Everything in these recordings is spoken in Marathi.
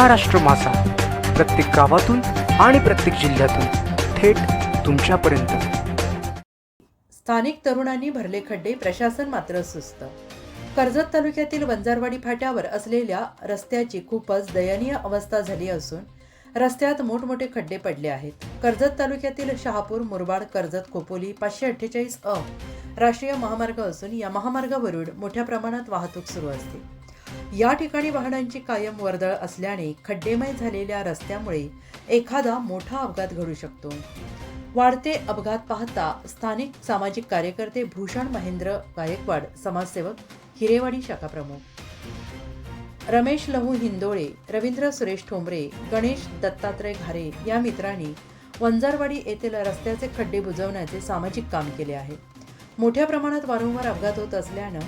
महाराष्ट्र मासा. प्रत्येक गावातून आणि प्रत्येक जिल्ह्यातून थेट तुमच्यापर्यंत. स्थानिक तरुणांनी भरले खड्डे प्रशासन मात्र सुस्त. कर्जत तालुक्यातील वंजारवाडी फाट्यावर असलेल्या रस्त्याची खूपच दयनीय अवस्था झाली असून रस्त्यात मोठमोठे खड्डे पडले आहेत. कर्जत तालुक्यातील शहापूर मुरबाड कर्जत खोपोली पाचशे अठ्ठेचाळीस अ राष्ट्रीय महामार्ग असून या महामार्गावरून मोठ्या प्रमाणात वाहतूक सुरू असते. या ठिकाणी वाहनांची कायम वर्दळ असल्याने खड्डेमय झालेल्या रस्त्यामुळे एखादा मोठा अपघात घडू शकतो. वाढते अपघात पाहता स्थानिक सामाजिक कार्यकर्ते भूषण महेंद्र गायकवाड समाजसेवक हिरेवाडी शाखा प्रमुख. रमेश लहू हिंदोळे रवींद्र सुरेश ठोंबरे गणेश दत्तात्रय घारे या मित्रांनी वंजारवाडी येथील रस्त्याचे खड्डे बुजवण्याचे सामाजिक काम केले आहे. मोठ्या प्रमाणात वारंवार अपघात होत असल्यानं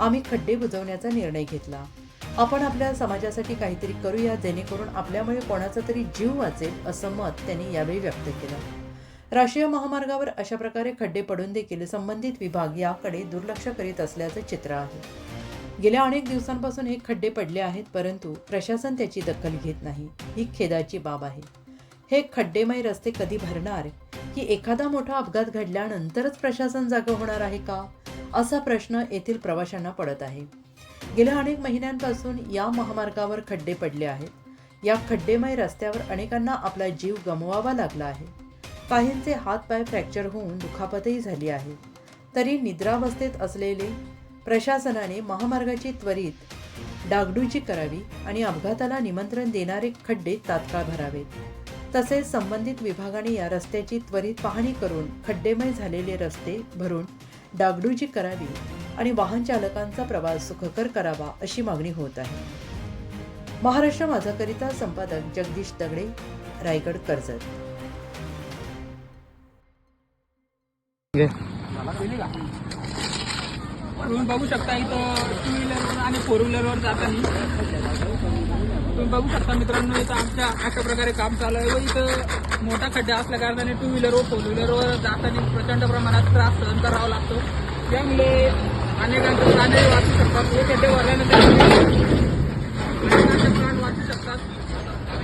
आम्ही खड्डे बुजवण्याचा निर्णय घेतला. आपण आपल्या समाजासाठी काहीतरी करूया जेणेकरून आपल्यामुळे कोणाचा तरी जीव वाचेल असं मत त्यांनी यावेळी व्यक्त केलं. राष्ट्रीय महामार्गावर अशा प्रकारे खड्डे पडून देखील संबंधित विभाग याकडे दुर्लक्ष करीत असल्याचं चित्र आहे. गेल्या अनेक दिवसांपासून हे खड्डे पडले आहेत परंतु प्रशासन त्याची दखल घेत नाही. ही खेदाची बाब आहे. हे खड्डेमय रस्ते कधी भरणार? की एखादा मोठा अपघात घडल्यानंतरच प्रशासन जागं होणार आहे का? असा प्रश्न येथील प्रवाशांना पडत आहे. गेल्या अनेक महिन्यांपासून या महामार्गावर खड्डे पडले आहेत. या खड्डेमय रस्त्यावर अनेकांना आपला जीव गमवावा लागला आहे. काहींचे हातपाय फ्रॅक्चर होऊन दुखापतही झाली आहे. तरी निद्रावस्थेत असलेले प्रशासनाने महामार्गाची त्वरित डागडुजी करावी आणि अपघाताला निमंत्रण देणारे खड्डे तात्काळ भरावेत. तसेच संबंधित विभागाने या रस्त्याची त्वरित पाहणी करून खड्डेमय झालेले रस्ते भरून डागडुजी करावी आणि वाहन चालकांचा प्रवास सुखकर करावा अशी मागणी होत आहे. महाराष्ट्र माझाकरिता संपादक जगदीश दगडे रायगड कर्जत. तुम्ही बघू शकता इथं टू व्हीलरवर आणि फोर व्हीलरवर जाताना. तुम्ही बघू शकता मित्रांनो इथं आमच्या अशा प्रकारे काम चालू आहे. व इथं मोठा खड्डा असल्या कारणाने टू व्हीलरवर फोर व्हीलरवर जाताना प्रचंड प्रमाणात त्रास सहन करावा लागतो. त्यामुळे अनेकांचे प्राणे वाचू शकतात. हे खड्डे भरल्यानंतर प्राण वाचू शकतात.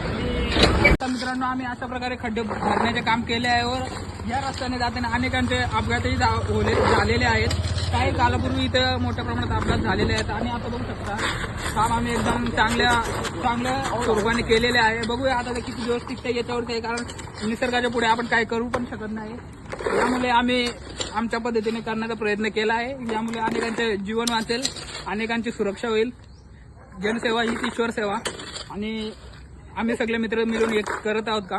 आणि मित्रांनो आम्ही अशा प्रकारे खड्डे भरण्याचे काम केले आहे व या रस्त्याने जाताना अनेकांचे अपघातही जा- झालेले आहेत. काही कालापूर्वी इथं मोठ्या प्रमाणात अपघात झालेले आहेत आणि आता बघू शकता काम आम्ही एकदम चांगल्या चांगल्या स्वरूपाने केलेले आहे. बघूया आता ते किती दिवस टिकते याच्यावरती आहे कारण निसर्गाच्या पुढे आपण काही करू पण शकत नाही. यामुळे आम्ही आमच्या पद्धतीने करण्याचा प्रयत्न केला आहे. यामुळे अनेकांचे जीवन वाचेल अनेकांची सुरक्षा होईल. जनसेवा हीच ईश्वर सेवा. आणि आम्ही सगळे मित्र मिळून एक करत आहोत का